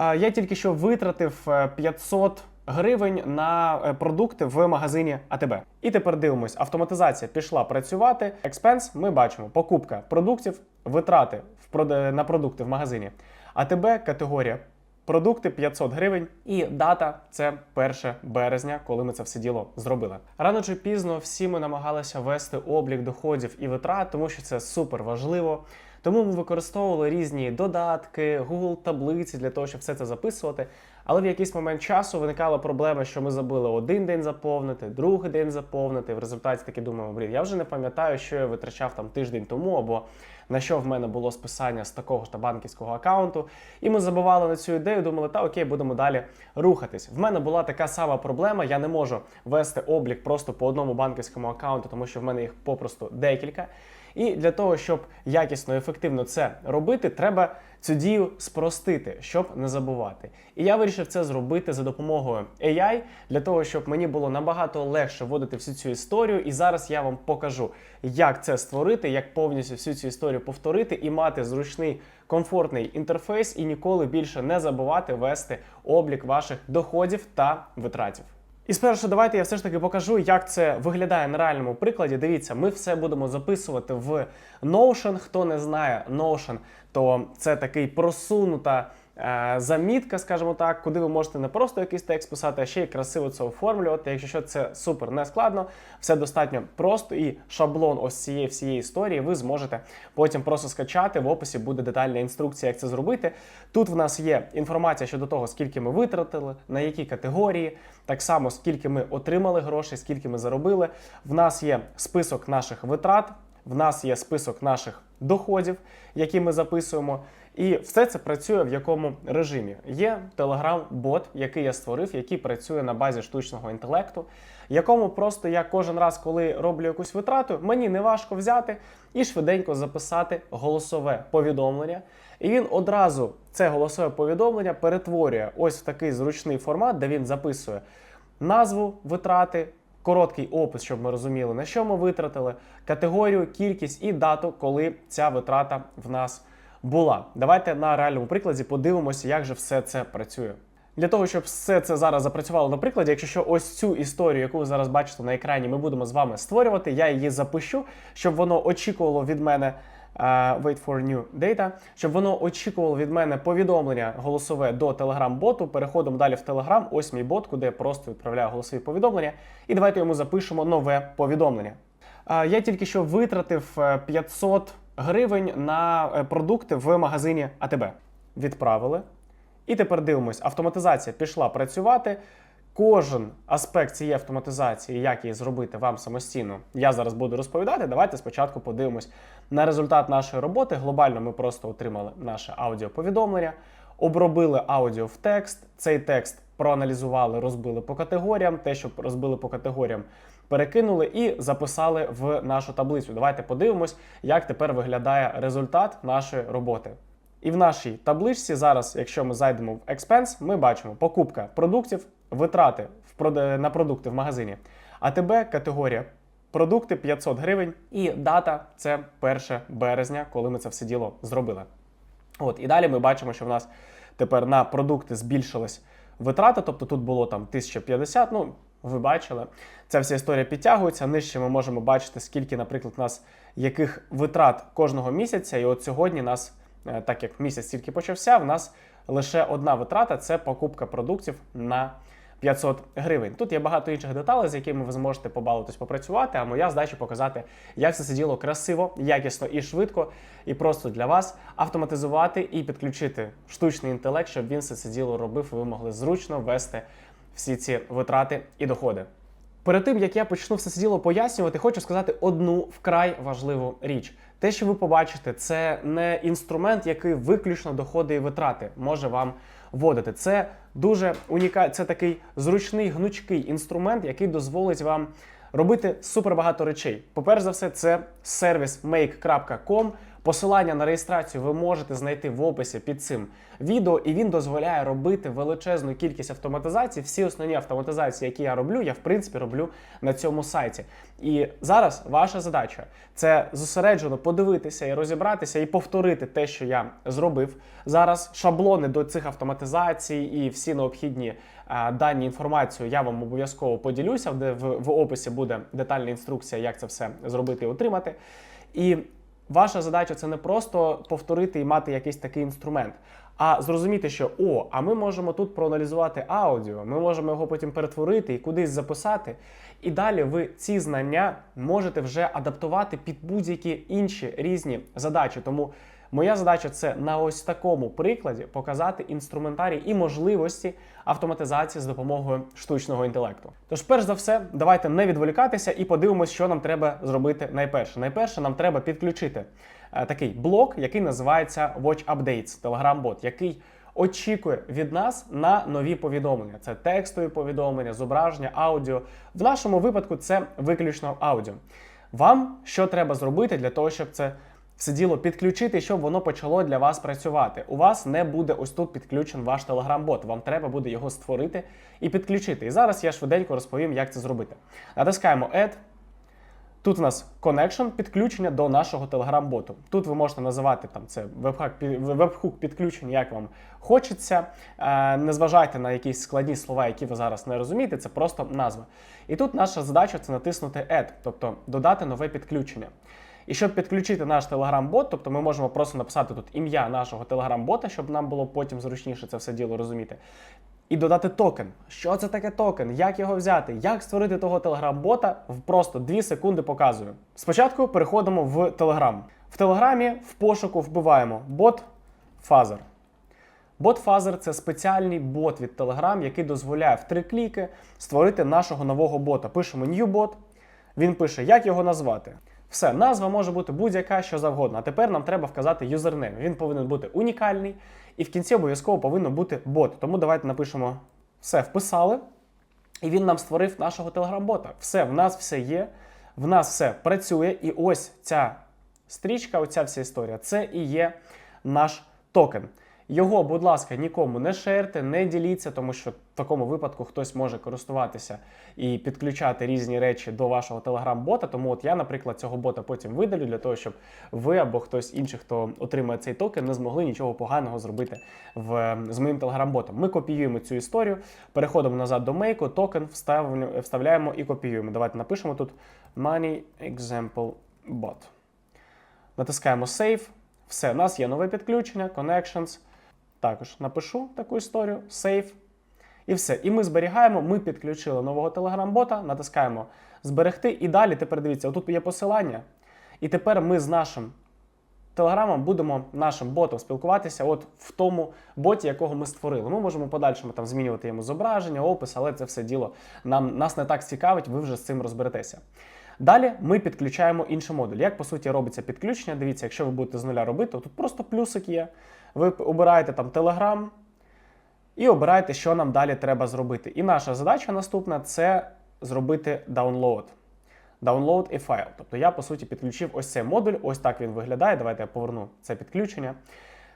Я тільки що витратив е, 500 гривень на е, продукти в магазині АТБ. І тепер дивимось, автоматизація пішла працювати. Експенс ми бачимо покупка продуктів, витрати на продукти в магазині. АТБ категорія Продукти 500 гривень, і дата це 1 березня, коли ми це все діло зробили. Рано чи пізно всі ми намагалися вести облік доходів і витрат, тому що це супер важливо. Тому ми використовували різні додатки, Google таблиці для того, щоб все це записувати. Але в якийсь момент часу виникала проблема, що ми забули один день заповнити, другий день заповнити. В результаті таки думаємо, блін, я вже не пам'ятаю, що я витрачав там тиждень тому, або на що в мене було списання з такого ж та банківського аккаунту. І ми забували на цю ідею, думали, та окей, будемо далі рухатись. В мене була така сама проблема. Я не можу вести облік просто по одному банківському аккаунту, тому що в мене їх попросту декілька. І для того, щоб якісно і ефективно це робити, треба цю дію спростити, щоб не забувати. І я вирішив це зробити за допомогою AI, для того, щоб мені було набагато легше вводити всю цю історію. І зараз я вам покажу, як це створити, як повністю всю цю історію повторити і мати зручний комфортний інтерфейс, і ніколи більше не забувати вести облік ваших доходів та витратів. І спершу давайте я все ж таки покажу, як це виглядає на реальному прикладі. Дивіться, ми все будемо записувати в Notion. Хто не знає Notion, то це такий просунута замітка, скажімо так, куди ви можете не просто якийсь текст писати, а ще й красиво це оформлювати. Якщо що, це супер не складно, все достатньо просто і шаблон ось цієї всієї історії ви зможете потім просто скачати. В описі буде детальна інструкція, як це зробити. Тут в нас є інформація щодо того, скільки ми витратили, на які категорії, так само скільки ми отримали грошей, скільки ми заробили. В нас є список наших витрат, в нас є список наших доходів, які ми записуємо. І все це працює в якому режимі. Є Telegram-бот, який я створив, який працює на базі штучного інтелекту, якому просто я кожен раз, коли роблю якусь витрату, мені не важко взяти і швиденько записати голосове повідомлення. І він одразу це голосове повідомлення перетворює ось в такий зручний формат, де він записує назву витрати, короткий опис, щоб ми розуміли, на що ми витратили, категорію, кількість і дату, коли ця витрата в нас була. Давайте на реальному прикладі подивимося, як же все це працює. Для того, щоб все це зараз запрацювало на прикладі, якщо що ось цю історію, яку ви зараз бачите на екрані, ми будемо з вами створювати, я її запишу, щоб воно очікувало від мене. Е, wait for new data, щоб воно очікувало від мене повідомлення голосове до Telegram-боту. Переходимо далі в Telegram. Ось мій бот, куди я просто відправляю голосові повідомлення. І давайте йому запишемо нове повідомлення. Е, Я тільки що витратив е, 500 гривень на е, продукти в магазині АТБ. Відправили. І тепер дивимось, автоматизація пішла працювати. Кожен аспект цієї автоматизації, як її зробити вам самостійно, я зараз буду розповідати. Давайте спочатку подивимось на результат нашої роботи. Глобально ми просто отримали наше аудіоповідомлення, обробили аудіо в текст. Цей текст проаналізували, розбили по категоріям. Те, що розбили по категоріям, перекинули і записали в нашу таблицю. Давайте подивимось, як тепер виглядає результат нашої роботи. І в нашій табличці зараз, якщо ми зайдемо в Expense, ми бачимо покупка продуктів, витрати на продукти в магазині. АТБ категорія продукти 500 гривень, і дата це 1 березня, коли ми це все діло зробили. От і далі ми бачимо, що в нас тепер на продукти збільшилась витрата, тобто тут було там 1050, ну ви бачили. Ця вся історія підтягується. Нижче ми можемо бачити, скільки, наприклад, нас яких витрат кожного місяця. І от сьогодні нас, е, так як місяць тільки почався, в нас лише одна витрата це покупка продуктів на 500 гривень. Тут є багато інших деталей, з якими ви зможете побалуватись попрацювати. А моя задача показати, як це діло красиво, якісно і швидко, і просто для вас автоматизувати і підключити штучний інтелект, щоб він все це діло робив, і ви могли зручно вести всі ці витрати і доходи. Перед тим як я почну все це діло пояснювати, хочу сказати одну вкрай важливу річ. Те, що ви побачите, це не інструмент, який виключно доходи і витрати може вам вводити. Це дуже унікальний, це такий зручний гнучкий інструмент, який дозволить вам робити супер багато речей. По-перше за все, це сервіс make.com, Посилання на реєстрацію ви можете знайти в описі під цим відео, і він дозволяє робити величезну кількість автоматизацій. Всі основні автоматизації, які я роблю, я в принципі роблю на цьому сайті. І зараз ваша задача це зосереджено подивитися і розібратися, і повторити те, що я зробив. Зараз шаблони до цих автоматизацій і всі необхідні а, дані інформацію я вам обов'язково поділюся, де в, в описі буде детальна інструкція, як це все зробити і отримати. І Ваша задача це не просто повторити і мати якийсь такий інструмент, а зрозуміти, що о, а ми можемо тут проаналізувати аудіо, ми можемо його потім перетворити і кудись записати. І далі ви ці знання можете вже адаптувати під будь-які інші різні задачі. Тому моя задача це на ось такому прикладі показати інструментарій і можливості автоматизації з допомогою штучного інтелекту. Тож, перш за все, давайте не відволікатися і подивимося, що нам треба зробити найперше. Найперше нам треба підключити е, такий блок, який називається Watch Updates, Telegram-бот, який очікує від нас на нові повідомлення. Це текстові повідомлення, зображення, аудіо. В нашому випадку це виключно аудіо. Вам що треба зробити для того, щоб це все діло підключити, щоб воно почало для вас працювати. У вас не буде ось тут підключен ваш Telegram-бот. Вам треба буде його створити і підключити. І зараз я швиденько розповім, як це зробити. Натискаємо Add. Тут у нас connection, підключення до нашого Telegram-боту. Тут ви можете називати там це веб-хук підключення, як вам хочеться. Е, Не зважайте на якісь складні слова, які ви зараз не розумієте, це просто назва. І тут наша задача це натиснути Add, тобто додати нове підключення. І щоб підключити наш Telegram-бот, тобто ми можемо просто написати тут ім'я нашого Telegram-бота, щоб нам було потім зручніше це все діло розуміти. І додати токен. Що це таке токен? Як його взяти? Як створити того? В просто 2 секунди показую. Спочатку переходимо в Telegram. В Телеграмі в пошуку вбиваємо бот Фазер. Бот Фазер це спеціальний бот від Telegram, який дозволяє в три кліки створити нашого нового бота. Пишемо new bot, він пише, як його назвати. Все, назва може бути будь-яка, що завгодно. А тепер нам треба вказати юзернейм. Він повинен бути унікальний, і в кінці обов'язково повинно бути бот. Тому давайте напишемо все, вписали. І він нам створив нашого телеграм-бота. Все, в нас все є, в нас все працює. І ось ця стрічка, оця вся історія, це і є наш токен. Його, будь ласка, нікому не шерте, не діліться, тому що в такому випадку хтось може користуватися і підключати різні речі до вашого телеграм-бота. Тому от я, наприклад, цього бота потім видалю для того, щоб ви або хтось інший, хто отримає цей токен, не змогли нічого поганого зробити в, з моїм телеграм-ботом. Ми копіюємо цю історію, переходимо назад до мейку, токен вставляємо, і копіюємо. Давайте напишемо тут Money Example Bot. Натискаємо Save. Все, у нас є нове підключення, Connections. Також напишу таку історію, save. І все. І ми зберігаємо, ми підключили нового Telegram-бота, натискаємо зберегти. І далі тепер дивіться, отут є посилання. І тепер ми з нашим телеграмом будемо нашим ботом спілкуватися от в тому боті, якого ми створили. Ми можемо подальшому там змінювати йому зображення, опис, але це все діло нам, нас не так цікавить, ви вже з цим розберетеся. Далі ми підключаємо інший модуль. Як по суті робиться підключення? Дивіться, якщо ви будете з нуля робити, тут просто плюсик є. Ви обираєте там Telegram і обираєте, що нам далі треба зробити. І наша задача наступна це зробити download. Download і файл. Тобто я, по суті, підключив ось цей модуль, ось так він виглядає. Давайте я поверну це підключення.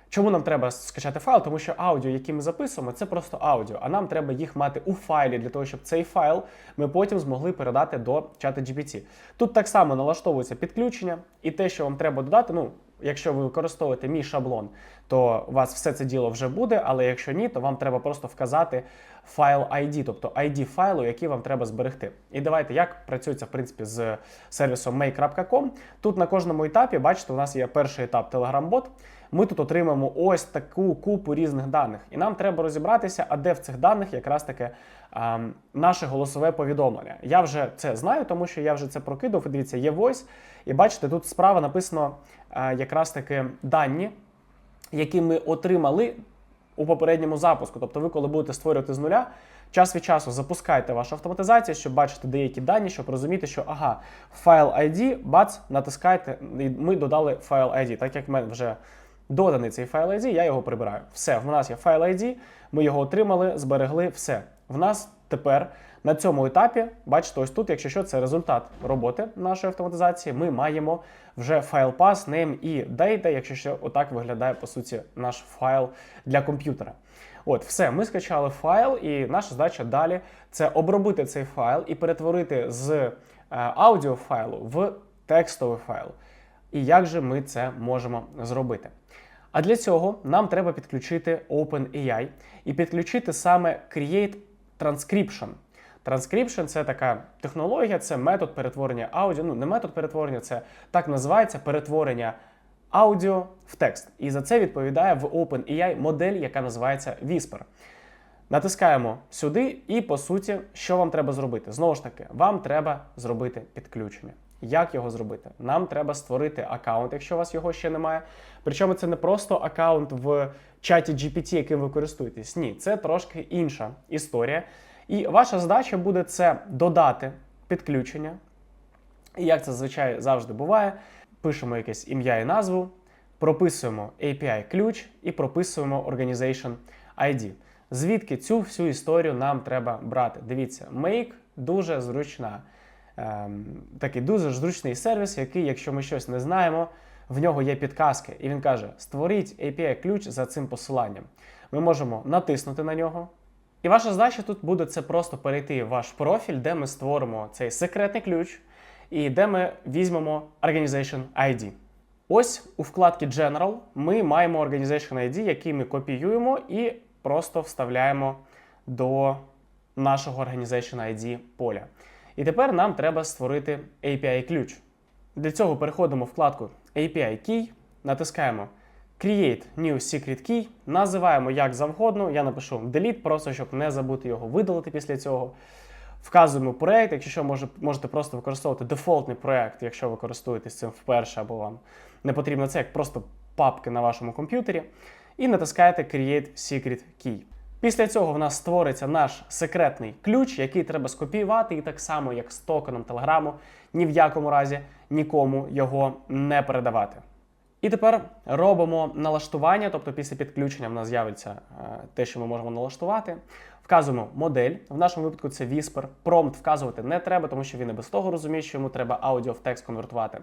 Чому нам треба скачати файл? Тому що аудіо, які ми записуємо, це просто аудіо, а нам треба їх мати у файлі для того, щоб цей файл ми потім змогли передати до чата GPT. Тут так само налаштовується підключення, і те, що вам треба додати, ну. Якщо ви використовуєте мій шаблон, то у вас все це діло вже буде, але якщо ні, то вам треба просто вказати файл ID, тобто ID файлу, який вам треба зберегти. І давайте, як працюється в принципі з сервісом make.com. Тут на кожному етапі, бачите, у нас є перший етап Telegram-бот. Ми тут отримаємо ось таку купу різних даних. І нам треба розібратися, а де в цих даних якраз таки а, наше голосове повідомлення. Я вже це знаю, тому що я вже це прокидав. І дивіться, є voice. І бачите, тут справа написано а, якраз таки дані, які ми отримали у попередньому запуску. Тобто, ви, коли будете створювати з нуля, час від часу запускайте вашу автоматизацію, щоб бачити деякі дані, щоб розуміти, що ага, файл ID, бац, натискайте, і ми додали файл ID, так як в мене вже. Доданий цей файл ID, я його прибираю. Все, в нас є файл ID, ми його отримали, зберегли, все. В нас тепер на цьому етапі, бачите, ось тут, якщо що, це результат роботи нашої автоматизації, ми маємо вже файл path, name і data, якщо що, отак виглядає по суті наш файл для комп'ютера. От, все, ми скачали файл, і наша задача далі це обробити цей файл і перетворити з е, аудіофайлу в текстовий файл. І як же ми це можемо зробити? А для цього нам треба підключити OpenAI і підключити саме Create Transcription. Transcription – це така технологія, це метод перетворення аудіо. Ну, не метод перетворення, це так називається перетворення аудіо в текст. І за це відповідає в OpenAI модель, яка називається Whisper. Натискаємо сюди, і по суті, що вам треба зробити? Знову ж таки, вам треба зробити підключення. Як його зробити? Нам треба створити аккаунт, якщо у вас його ще немає. Причому це не просто аккаунт в чаті GPT, яким ви користуєтесь. Ні, це трошки інша історія. І ваша задача буде це додати підключення. І як це зазвичай завжди буває, пишемо якесь ім'я і назву, прописуємо API-ключ і прописуємо Organization ID. Звідки цю всю історію нам треба брати? Дивіться, Make дуже зручна. Ем, такий дуже зручний сервіс, який, якщо ми щось не знаємо, в нього є підказки, і він каже: створіть API-ключ за цим посиланням. Ми можемо натиснути на нього. І ваша задача тут буде це просто перейти в ваш профіль, де ми створимо цей секретний ключ, і де ми візьмемо Organization ID. Ось у вкладці General ми маємо Organization ID, який ми копіюємо і просто вставляємо до нашого Organization ID поля. І тепер нам треба створити API-ключ. Для цього переходимо в вкладку API Key, натискаємо Create New Secret Key, називаємо як завгодно. Я напишу Delete, просто щоб не забути його видалити після цього. Вказуємо проєкт, якщо що, можете просто використовувати дефолтний проєкт, якщо ви користуєтесь цим вперше, або вам не потрібно це як просто папки на вашому комп'ютері. І натискаєте Create Secret Key. Після цього в нас створиться наш секретний ключ, який треба скопіювати, і так само, як з токеном Телеграму, ні в якому разі нікому його не передавати. І тепер робимо налаштування, тобто після підключення в нас з'явиться е, те, що ми можемо налаштувати. Вказуємо модель. В нашому випадку це Whisper. Промпт вказувати не треба, тому що він і без того розуміє, що йому треба аудіо в текст конвертувати.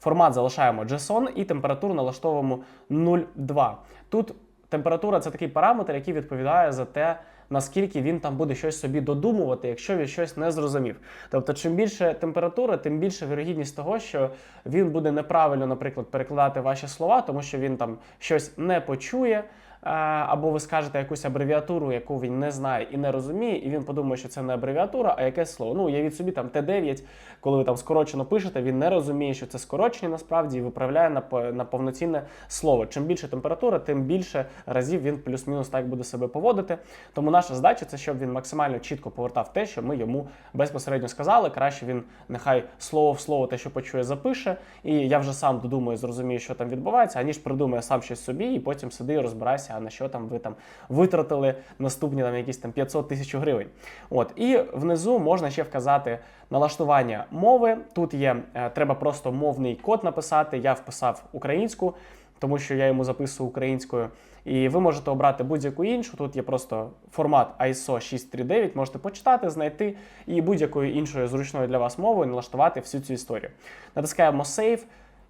Формат залишаємо JSON і температуру налаштовуємо 0,2. Тут температура це такий параметр, який відповідає за те, наскільки він там буде щось собі додумувати, якщо він щось не зрозумів. Тобто, чим більше температура, тим більше вірогідність того, що він буде неправильно, наприклад, перекладати ваші слова, тому що він там щось не почує. Або ви скажете якусь абревіатуру, яку він не знає і не розуміє, і він подумає, що це не абревіатура, а якесь слово. Ну, уявіть собі, там Т9, коли ви там скорочено пишете, він не розуміє, що це скорочення насправді і виправляє на на повноцінне слово. Чим більше температура, тим більше разів він плюс-мінус так буде себе поводити. Тому наша задача це щоб він максимально чітко повертав те, що ми йому безпосередньо сказали. Краще він нехай слово в слово те, що почує, запише. І я вже сам додумаю, зрозумію, що там відбувається, аніж придумає сам щось собі, і потім сиди і розбирайся а на що там ви там витратили наступні там якісь там 500 тисяч гривень. От і внизу можна ще вказати налаштування мови. Тут є е, треба просто мовний код написати. Я вписав українську. Тому що я йому записую українською, і ви можете обрати будь-яку іншу. Тут є просто формат ISO 639, можете почитати, знайти і будь-якою іншою зручною для вас мовою налаштувати всю цю історію. Натискаємо Save,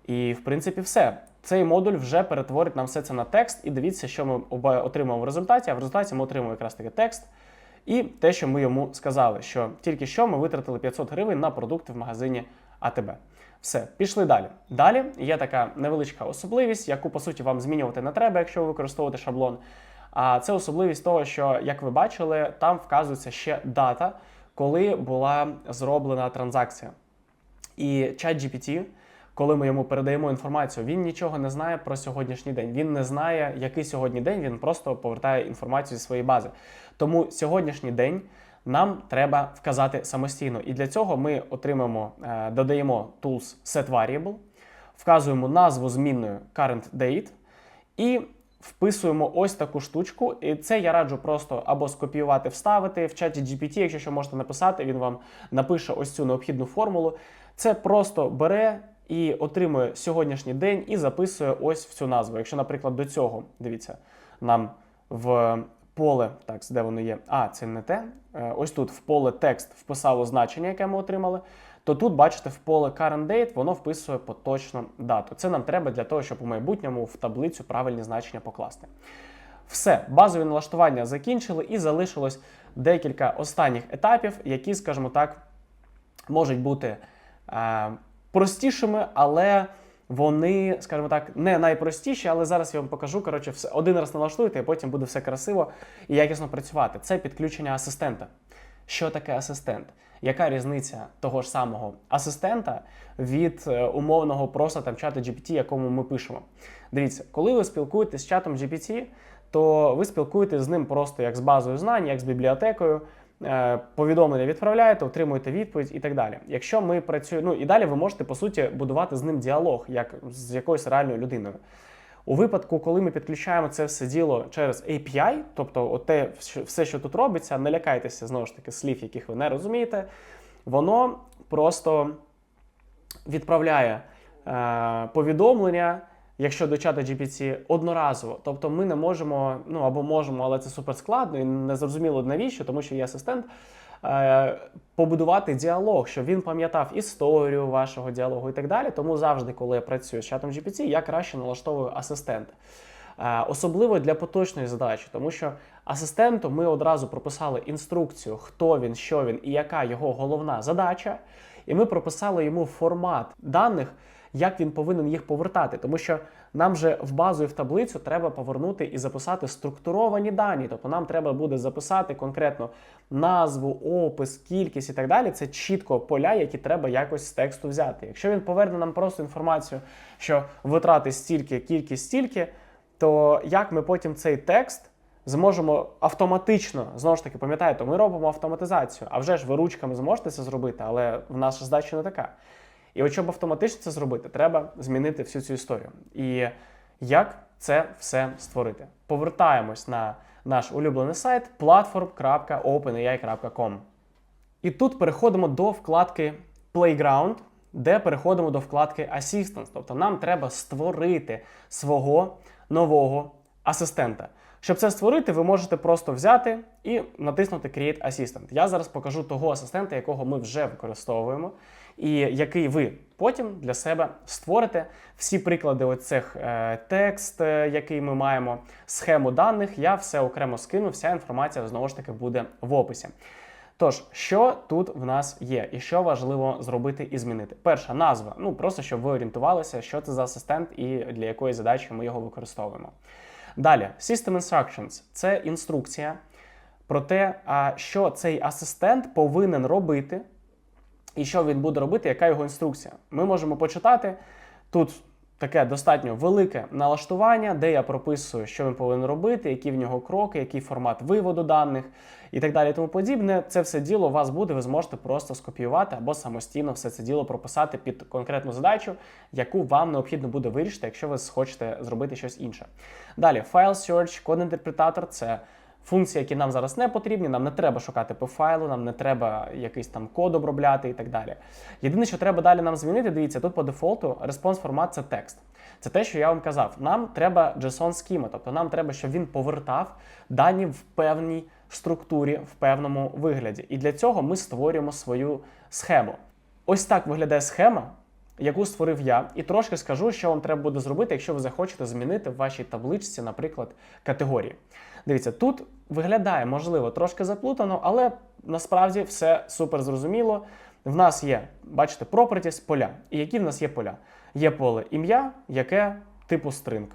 і в принципі все. Цей модуль вже перетворить нам все це на текст, і дивіться, що ми отримаємо в результаті. А в результаті ми отримуємо якраз таки текст. І те, що ми йому сказали, що тільки що ми витратили 500 гривень на продукти в магазині АТБ. Все, пішли далі. Далі є така невеличка особливість, яку по суті вам змінювати не треба, якщо ви використовуєте шаблон. А це особливість того, що, як ви бачили, там вказується ще дата, коли була зроблена транзакція. І чат GPT коли ми йому передаємо інформацію, він нічого не знає про сьогоднішній день. Він не знає, який сьогодні день, він просто повертає інформацію зі своєї бази. Тому сьогоднішній день нам треба вказати самостійно. І для цього ми отримаємо, е, додаємо tools setVariable, вказуємо назву змінною current date і вписуємо ось таку штучку. І це я раджу просто або скопіювати, вставити в чаті GPT, якщо що можете написати, він вам напише ось цю необхідну формулу. Це просто бере і отримує сьогоднішній день і записує ось в цю назву. Якщо, наприклад, до цього, дивіться, нам в поле, так, де воно є? А, це не те. Е, Ось тут в поле текст вписало значення, яке ми отримали. То тут, бачите, в поле current date воно вписує поточну дату. Це нам треба для того, щоб у майбутньому в таблицю правильні значення покласти. Все, базові налаштування закінчили і залишилось декілька останніх етапів, які, скажімо так, можуть бути е, простішими, але вони, скажімо так, не найпростіші, але зараз я вам покажу. Коротше, все один раз налаштуєте, і потім буде все красиво і якісно працювати. Це підключення асистента. Що таке асистент? Яка різниця того ж самого асистента від е, умовного просто там чату GPT, якому ми пишемо? Дивіться, коли ви спілкуєтесь з чатом GPT, то ви спілкуєтесь з ним просто як з базою знань, як з бібліотекою. Е, Повідомлення відправляєте, отримуєте відповідь і так далі. Якщо ми працюємо, ну і далі ви можете по суті будувати з ним діалог, як з якоюсь реальною людиною. У випадку, коли ми підключаємо це все діло через API, тобто що- все, що тут робиться, не лякайтеся знову ж таки слів, яких ви не розумієте, воно просто відправляє е, повідомлення, якщо до чата GPT, одноразово. Тобто ми не можемо, ну або можемо, але це супер складно і не зрозуміло навіщо, тому що є асистент. е, Побудувати діалог, щоб він пам'ятав історію вашого діалогу і так далі. Тому завжди, коли я працюю з чатом GPT, я краще налаштовую асистента. Е, Особливо для поточної задачі, тому що асистенту ми одразу прописали інструкцію, хто він, що він і яка його головна задача. І ми прописали йому формат даних, як він повинен їх повертати. Тому що нам же в базу і в таблицю треба повернути і записати структуровані дані. Тобто нам треба буде записати конкретно назву, опис, кількість і так далі. Це чітко поля, які треба якось з тексту взяти. Якщо він поверне нам просто інформацію, що витрати стільки, кількість стільки, то як ми потім цей текст зможемо автоматично, знову ж таки, пам'ятаєте, ми робимо автоматизацію, а вже ж ви ручками зможете це зробити, але в нас ж задача не така. І от щоб автоматично це зробити, треба змінити всю цю історію. І як це все створити? Повертаємось на наш улюблений сайт platform.openai.com. І тут переходимо до вкладки Playground, де переходимо до вкладки Assistance. Тобто нам треба створити свого нового асистента. Щоб це створити, ви можете просто взяти і натиснути Create Assistant. Я зараз покажу того асистента, якого ми вже використовуємо, і який ви потім для себе створите. Всі приклади оцих е, текст, е, який ми маємо, схему даних, я все окремо скину, вся інформація знову ж таки буде в описі. Тож, що тут в нас є, і що важливо зробити і змінити? Перша назва, ну просто щоб ви орієнтувалися, що це за асистент і для якої задачі ми його використовуємо. Далі, System Instructions це інструкція про те, що цей асистент повинен робити, і що він буде робити, яка його інструкція. Ми можемо почитати тут. Таке достатньо велике налаштування, де я прописую, що він повинен робити, які в нього кроки, який формат виводу даних і так далі. і Тому подібне. Це все діло у вас буде. Ви зможете просто скопіювати або самостійно все це діло прописати під конкретну задачу, яку вам необхідно буде вирішити, якщо ви хочете зробити щось інше. Далі, File Search, код-інтерпретатор це функції, які нам зараз не потрібні. Нам не треба шукати по файлу, нам не треба якийсь там код обробляти і так далі. Єдине, що треба далі нам змінити, дивіться, тут по дефолту респонс формат це текст. Це те, що я вам казав. Нам треба JSON схема, тобто нам треба, щоб він повертав дані в певній структурі, в певному вигляді. І для цього ми створюємо свою схему. Ось так виглядає схема, яку створив я, і трошки скажу, що вам треба буде зробити, якщо ви захочете змінити в вашій табличці, наприклад, категорії. Дивіться, тут виглядає, можливо, трошки заплутано, але насправді все супер зрозуміло. В нас є, бачите, properties, поля. І які в нас є поля? Є поле ім'я, яке типу string.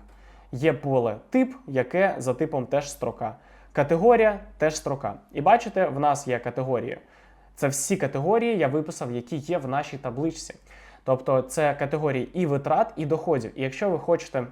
Є поле тип, яке за типом теж строка. Категорія теж строка. І бачите, в нас є категорії. Це всі категорії я виписав, які є в нашій табличці. Тобто це категорії і витрат, і доходів. І якщо ви хочете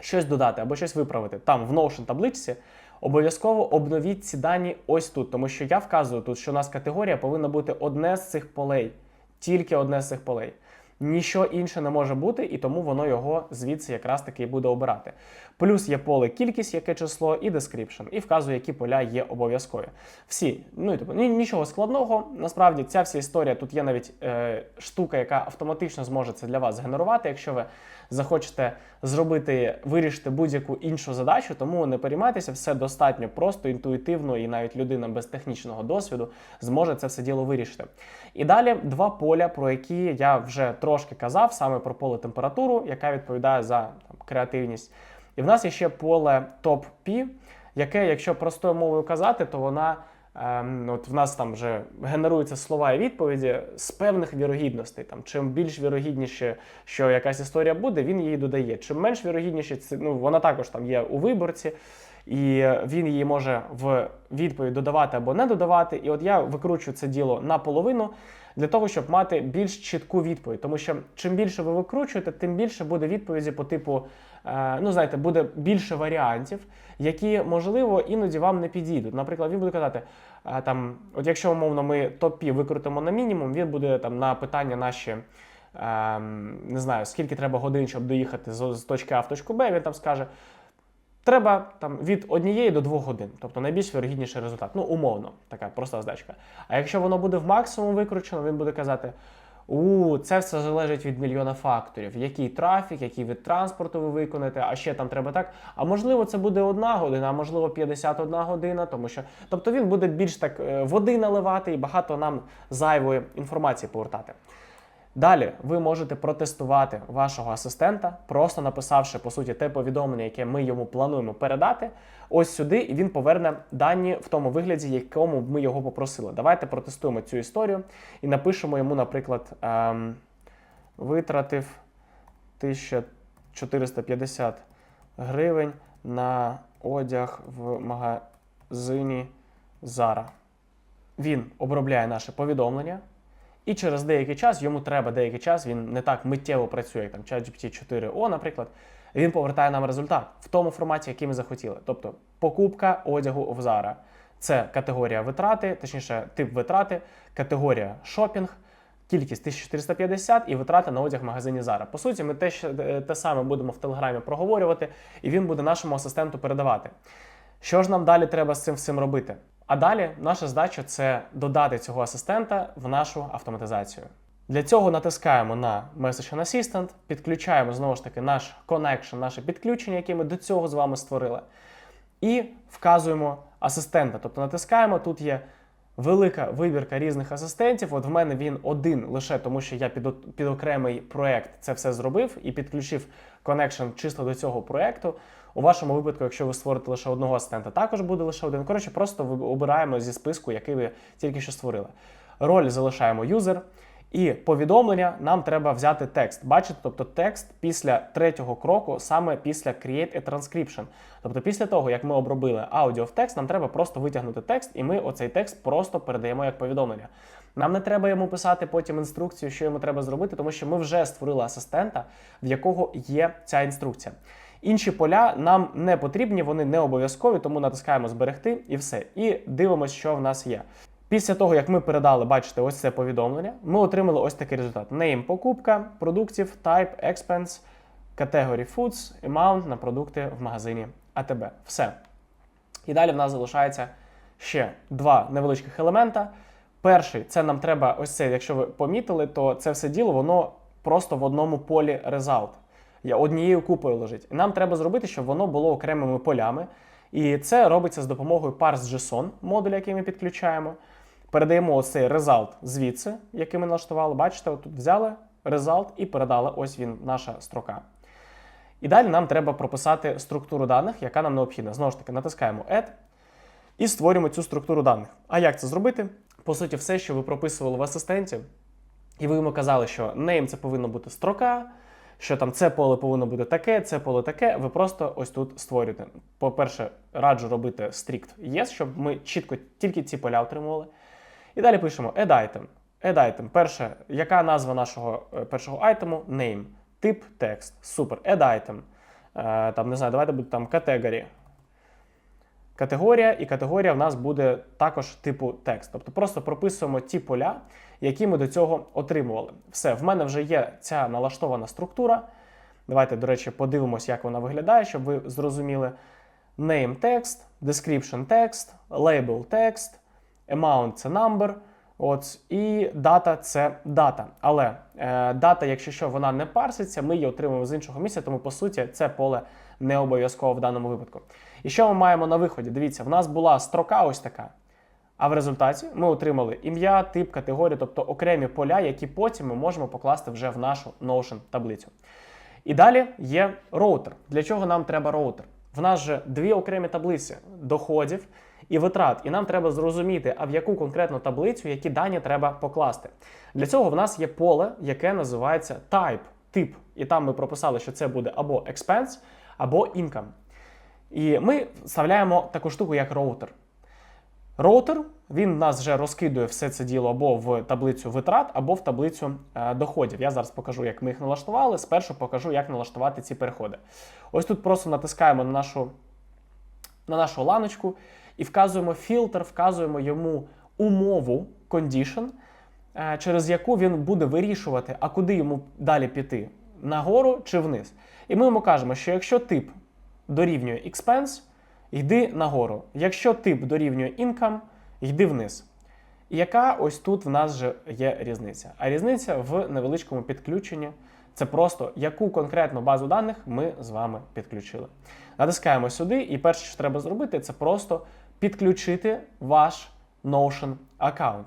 щось додати або щось виправити там в Notion табличці, обов'язково обновіть ці дані ось тут, тому що я вказую тут, що у нас категорія повинна бути одне з цих полей, тільки одне з цих полей. Ніщо інше не може бути, і тому воно його звідси якраз таки буде обирати. Плюс є поле кількість, яке число, і description, і вказує, які поля є обов'язкові. Всі, ну і тобто, ні- нічого складного. Насправді, ця вся історія тут є навіть е, штука, яка автоматично зможе це для вас згенерувати, якщо ви захочете зробити, вирішити будь-яку іншу задачу, тому не переймайтеся, все достатньо просто, інтуїтивно, і навіть людина без технічного досвіду зможе це все діло вирішити. І далі два поля, про які я вже трошки казав, саме про поле температуру, яка відповідає за там, креативність. І в нас є ще поле топ-P, яке, якщо простою мовою казати, то вона. Ем, от в нас там вже генеруються слова і відповіді з певних вірогідностей. Там чим більш вірогідніше, що якась історія буде, він її додає. Чим менш вірогідніше, це ну вона також там є у виборці, і він її може в відповідь додавати або не додавати. І от я викручую це діло наполовину для того, щоб мати більш чітку відповідь. Тому що чим більше ви викручуєте, тим більше буде відповіді по типу, е, ну знаєте, буде більше варіантів, які можливо іноді вам не підійдуть. Наприклад, він буде казати. е, Там, от якщо умовно ми топ-пі викрутимо на мінімум, він буде там на питання наші ем, не знаю, скільки треба годин, щоб доїхати з, з точки А в точку Б, він там скаже. Треба там від однієї до двох годин, тобто найбільш вірогідніший результат. Ну, умовно, така проста здачка. А якщо воно буде в максимум викручено, він буде казати: у це все залежить від мільйона факторів. Який трафік, який вид транспорту ви виконаєте, а ще там треба так. А можливо, це буде одна година, а можливо 51 година, тому що тобто він буде більш так е, води наливати і багато нам зайвої інформації повертати. Далі ви можете протестувати вашого асистента, просто написавши по суті те повідомлення, яке ми йому плануємо передати. Ось сюди, і він поверне дані в тому вигляді, якому ми його попросили. Давайте протестуємо цю історію і напишемо йому, наприклад, ем, витратив 1450 гривень на одяг в магазині Zara. Він обробляє наше повідомлення. І через деякий час йому треба деякий час, він не так миттєво працює, як там ChatGPT 4O, наприклад. Він повертає нам результат в тому форматі, який ми захотіли. Тобто покупка одягу в Zara. Це категорія витрати, точніше, тип витрати, категорія шопінг, кількість 1450 і витрати на одяг в магазині Zara. По суті, ми те, е, те саме будемо в Телеграмі проговорювати, і він буде нашому асистенту передавати. Що ж нам далі треба з цим всім робити? А далі наша задача це додати цього асистента в нашу автоматизацію. Для цього натискаємо на Message Assistant, підключаємо знову ж таки наш connection, наше підключення, яке ми до цього з вами створили, і вказуємо асистента. Тобто натискаємо, тут є велика вибірка різних асистентів. От в мене він один лише тому, що я під, під окремий проект це все зробив і підключив connection чисто до цього проекту. У вашому випадку, якщо ви створите лише одного асистента, також буде лише один. Коротше, просто ви- обираємо зі списку, який ви тільки що створили. Роль залишаємо юзер. І повідомлення нам треба взяти текст. Бачите, тобто текст після третього кроку, саме після Create a Transcription. Тобто, після того, як ми обробили аудіо в текст, нам треба просто витягнути текст, і ми оцей текст просто передаємо як повідомлення. Нам не треба йому писати потім інструкцію, що йому треба зробити, тому що ми вже створили асистента, в якого є ця інструкція. Інші поля нам не потрібні, вони не обов'язкові, тому натискаємо зберегти і все. І дивимося, що в нас є. Після того, як ми передали, бачите, ось це повідомлення, ми отримали ось такий результат: Name – покупка, продуктів, type, expense, category foods, amount на продукти в магазині АТБ. Все. І далі в нас залишається ще два невеличких елемента. Перший це нам треба ось це, якщо ви помітили, то це все діло, воно просто в одному полі result. Однією купою лежить. І нам треба зробити, щоб воно було окремими полями. І це робиться з допомогою parse.json, модуля, який ми підключаємо. Передаємо ось цей result звідси, який ми налаштували. Бачите, отут взяли result і передали ось він, наша строка. І далі нам треба прописати структуру даних, яка нам необхідна. Знову ж таки, натискаємо Add і створюємо цю структуру даних. А як це зробити? По суті, все, що ви прописували в асистенті, і ви йому казали, що name це повинна бути строка, що там це поле повинно бути таке, це поле таке. Ви просто ось тут створюєте. По-перше, раджу робити strict yes, щоб ми чітко тільки ці поля отримували. І далі пишемо add item. Add item. Перше, яка назва нашого е, першого айтему? Name. Тип текст. Супер. Add item. Е, там, не знаю, давайте буде там category. Категорія, і категорія в нас буде також типу текст. Тобто просто прописуємо ті поля, які ми до цього отримували. Все, в мене вже є ця налаштована структура. Давайте, до речі, подивимось, як вона виглядає, щоб ви зрозуміли. Name text, description text, label text, amount це number, от, і data це дата. Але е, дата, якщо що, вона не парситься, ми її отримуємо з іншого місця, тому по суті це поле не обов'язково в даному випадку. І що ми маємо на виході? Дивіться, в нас була строка ось така. А в результаті ми отримали ім'я, тип, категорію, тобто окремі поля, які потім ми можемо покласти вже в нашу Notion таблицю. І далі є роутер. Для чого нам треба роутер? В нас же дві окремі таблиці доходів і витрат, і нам треба зрозуміти, а в яку конкретну таблицю які дані треба покласти. Для цього в нас є поле, яке називається type, тип. І там ми прописали, що це буде або expense, або income. І ми вставляємо таку штуку, як роутер. Роутер він нас вже розкидує все це діло або в таблицю витрат, або в таблицю е, доходів. Я зараз покажу, як ми їх налаштували. Спершу покажу, як налаштувати ці переходи. Ось тут просто натискаємо на нашу, на нашу ланочку і вказуємо фільтр, вказуємо йому умову condition, е, через яку він буде вирішувати, а куди йому далі піти нагору чи вниз. І ми йому кажемо, що якщо тип дорівнює expense, йди нагору. Якщо тип дорівнює income, йди вниз. І яка ось тут в нас же є різниця? А різниця в невеличкому підключенні. Це просто яку конкретну базу даних ми з вами підключили. Натискаємо сюди, і перше, що треба зробити, це просто підключити ваш Notion аккаунт.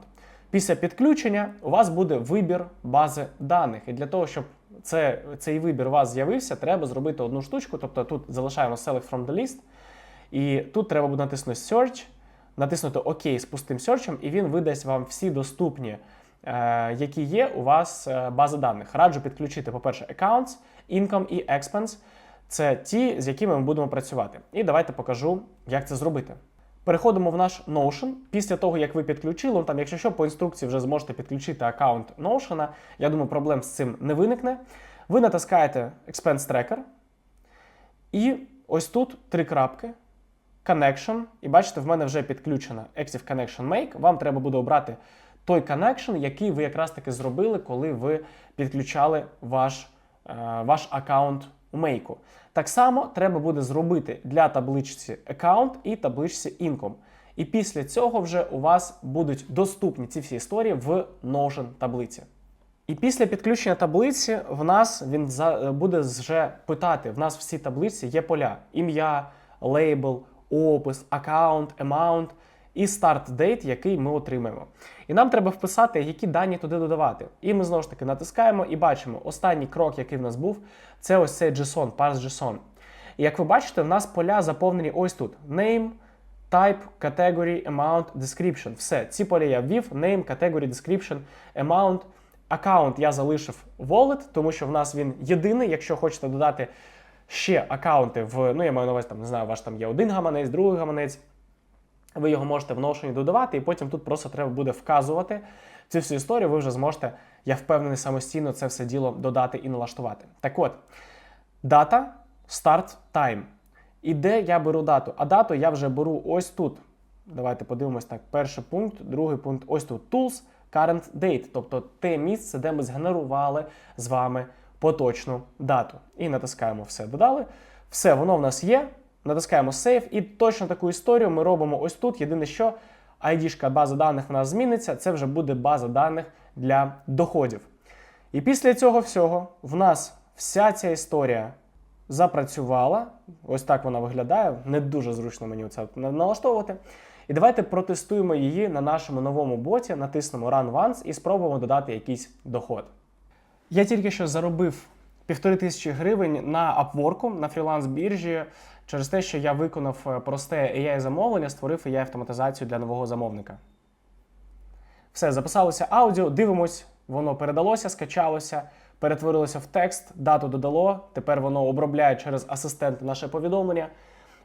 Після підключення у вас буде вибір бази даних. І для того, щоб це, цей вибір у вас з'явився, треба зробити одну штучку. Тобто тут залишаємо Select from the list. І тут треба буде натиснути Search, натиснути ОК з пустим серчем, і він видасть вам всі доступні, е, які є у вас е, бази даних. Раджу підключити, по-перше, Accounts, Income і Expense. Це ті, з якими ми будемо працювати. І давайте покажу, як це зробити. Переходимо в наш Notion. Після того, як ви підключили, ну, там, якщо що, по інструкції вже зможете підключити аккаунт Notion. Я думаю, проблем з цим не виникне. Ви натискаєте Expense Tracker. І ось тут три крапки. Connection. І бачите, в мене вже підключена Active Connection Make. Вам треба буде обрати той connection, який ви якраз таки зробили, коли ви підключали ваш, е, ваш аккаунт у Make. Так само треба буде зробити для табличці Account і табличці Income. І після цього вже у вас будуть доступні ці всі історії в Notion таблиці. І після підключення таблиці в нас він буде вже питати: в нас в цій таблиці є поля: ім'я, лейбл, опис, аккаунт, amount і старт дейт, який ми отримаємо. І нам треба вписати, які дані туди додавати. І ми знову ж таки натискаємо і бачимо, останній крок, який в нас був, це ось цей JSON, parse JSON. І як ви бачите, в нас поля заповнені ось тут: name, type, category, amount, description. Все, ці поля я ввів, name, category, description, amount. Аккаунт я залишив wallet, тому що в нас він єдиний. Якщо хочете додати ще аккаунти в, ну я маю на увазі, там, не знаю, ваш там є один гаманець, другий гаманець. Ви його можете в Notion додавати, і потім тут просто треба буде вказувати цю всю історію. Ви вже зможете, я впевнений, самостійно це все діло додати і налаштувати. Так от, дата, старт, тайм. І де я беру дату? А дату я вже беру ось тут. Давайте подивимось так. Перший пункт, другий пункт, ось тут Tools, Current Date, тобто те місце, де ми згенерували з вами поточну дату. І натискаємо все. Додали. Все, воно в нас є. Натискаємо Save, і точно таку історію ми робимо ось тут. Єдине, що ID-шка бази даних в нас зміниться, це вже буде база даних для доходів. І після цього всього в нас вся ця історія запрацювала. Ось так вона виглядає. Не дуже зручно мені це налаштовувати. І давайте протестуємо її на нашому новому боті, натиснемо Run Once і спробуємо додати якийсь доход. Я тільки що заробив півтори тисячі гривень на Upwork, на фріланс-біржі, через те, що я виконав е, просте AI-замовлення, створив AI-автоматизацію для нового замовника. Все, записалося аудіо, дивимось, воно передалося, скачалося, перетворилося в текст, дату додало. Тепер воно обробляє через асистент наше повідомлення,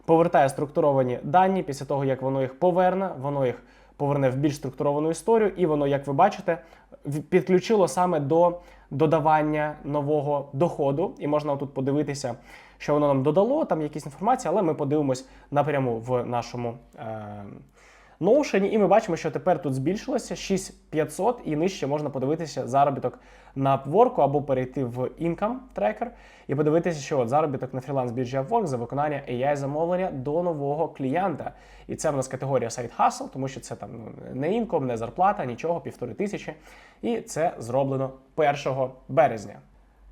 повертає структуровані дані. Після того, як воно їх поверне, воно їх поверне в більш структуровану історію, і воно, як ви бачите, підключило саме до додавання нового доходу. І можна тут подивитися, що воно нам додало, там якісь інформації, але ми подивимось напряму в нашому. Е- і ми бачимо, що тепер тут збільшилося 6500 і нижче можна подивитися заробіток на Upwork або перейти в Income Tracker і подивитися, що от заробіток на фріланс біржі Upwork за виконання AI замовлення до нового клієнта. І це в нас категорія Side Hustle, тому що це там ну, не інком, не зарплата, нічого, півтори тисячі. І це зроблено 1 березня.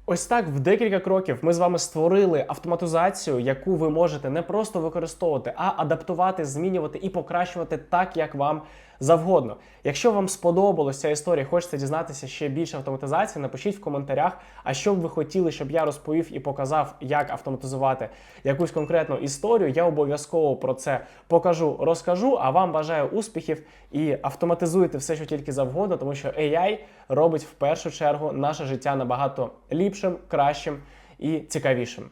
Ось так в декілька кроків ми з вами створили автоматизацію, яку ви можете не просто використовувати, а адаптувати, змінювати і покращувати так, як вам завгодно. Якщо вам сподобалася ця історія, хочеться дізнатися ще більше автоматизації, напишіть в коментарях, а що б ви хотіли, щоб я розповів і показав, як автоматизувати якусь конкретну історію. Я обов'язково про це покажу, розкажу. А вам бажаю успіхів і автоматизуйте все, що тільки завгодно, тому що AI робить в першу чергу наше життя набагато ліпшим, кращим і цікавішим.